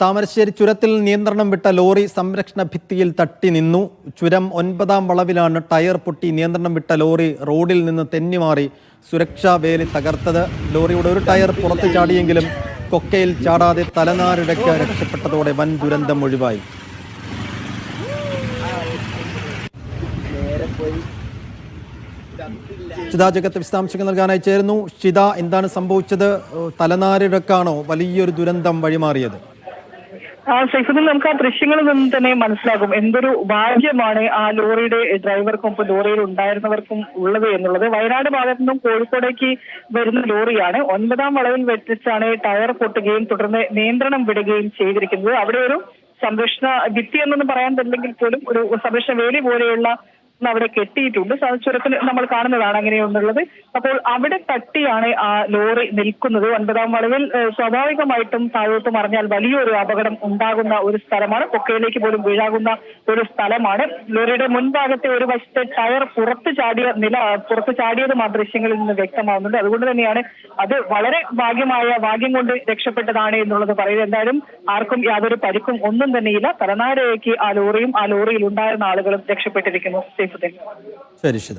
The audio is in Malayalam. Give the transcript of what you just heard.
താമരശ്ശേരി ചുരത്തിൽ നിയന്ത്രണം വിട്ട ലോറി സംരക്ഷണ ഭിത്തിയിൽ തട്ടി നിന്നു. ചുരം ഒൻപതാം വളവിലാണ് ടയർ പൊട്ടി നിയന്ത്രണം വിട്ട ലോറി റോഡിൽ നിന്ന് തെന്നിമാറി സുരക്ഷാ വേലി തകർത്തത്. ലോറിയുടെ ഒരു ടയർ പുറത്തു ചാടിയെങ്കിലും കൊക്കയിൽ ചാടാതെ തലനാരിടയ്ക്ക് രക്ഷപ്പെട്ടതോടെ വൻ ദുരന്തം ഒഴിവായി. ഷിത ജഗത്ത് വിശദാംശങ്ങൾ നൽകാനായി ചേരുന്നു. ഷിത എന്താണ് സംഭവിച്ചത്? തലനാരിടക്കാണോ വലിയൊരു ദുരന്തം വഴിമാറിയത്? ആ സൈഫുദ്ദീൻ നമുക്ക് ആ ദൃശ്യങ്ങളിൽ നിന്ന് തന്നെ മനസ്സിലാകും എന്തൊരു ഭാഗ്യമാണ് ആ ലോറിയുടെ ഡ്രൈവർക്കൊപ്പം ലോറിയിൽ ഉണ്ടായിരുന്നവർക്കും ഉള്ളത് എന്നുള്ളത്. വയനാട് ഭാഗത്തു നിന്നും കോഴിക്കോടേക്ക് വരുന്ന ലോറിയാണ്. ഒൻപതാം വളവിൽ വെച്ചാണ് ടയർ പൊട്ടുകയും തുടർന്ന് നിയന്ത്രണം വിടുകയും ചെയ്തിരിക്കുന്നത്. അവിടെ ഒരു സംരക്ഷണ ഭിത്തി എന്നൊന്നും പറയാൻ പറ്റില്ലെങ്കിൽ പോലും ഒരു സംരക്ഷണ വേലി പോലെയുള്ള അവിടെ കെട്ടിയിട്ടുണ്ട്. ചുരത്തിൽ നമ്മൾ കാണുന്നതാണ് അങ്ങനെയൊന്നുള്ളത് അപ്പോൾ അവിടെ തട്ടിയാണ് ആ ലോറി നിൽക്കുന്നത്. ഒൻപതാം വളവിൽ സ്വാഭാവികമായിട്ടും താഴോട്ട് മറിഞ്ഞാൽ വലിയൊരു അപകടം ഉണ്ടാകുന്ന ഒരു സ്ഥലമാണ്. പൊക്കയിലേക്ക് പോലും വീഴാകുന്ന ഒരു സ്ഥലമാണ്. ലോറിയുടെ മുൻഭാഗത്തെ ഒരു വശത്തെ ടയർ പുറത്ത് ചാടിയ നില പുറത്ത് ചാടിയത് ആ ദൃശ്യങ്ങളിൽ നിന്ന് വ്യക്തമാകുന്നുണ്ട് അതുകൊണ്ട് തന്നെയാണ് അത് വളരെ ഭാഗ്യമായ ഭാഗ്യം കൊണ്ട് രക്ഷപ്പെട്ടതാണ് എന്നുള്ളത് പറയുന്നത്. എന്തായാലും ആർക്കും യാതൊരു പരിക്കും ഒന്നും തന്നെയില്ല. തലനാരയ്ക്ക് ആ ലോറിയും ആ ലോറിയിൽ ഉണ്ടായിരുന്ന ആളുകളും രക്ഷപ്പെട്ടിരിക്കുന്നു. സേഫുദ്ദീൻ ശരി ഷിത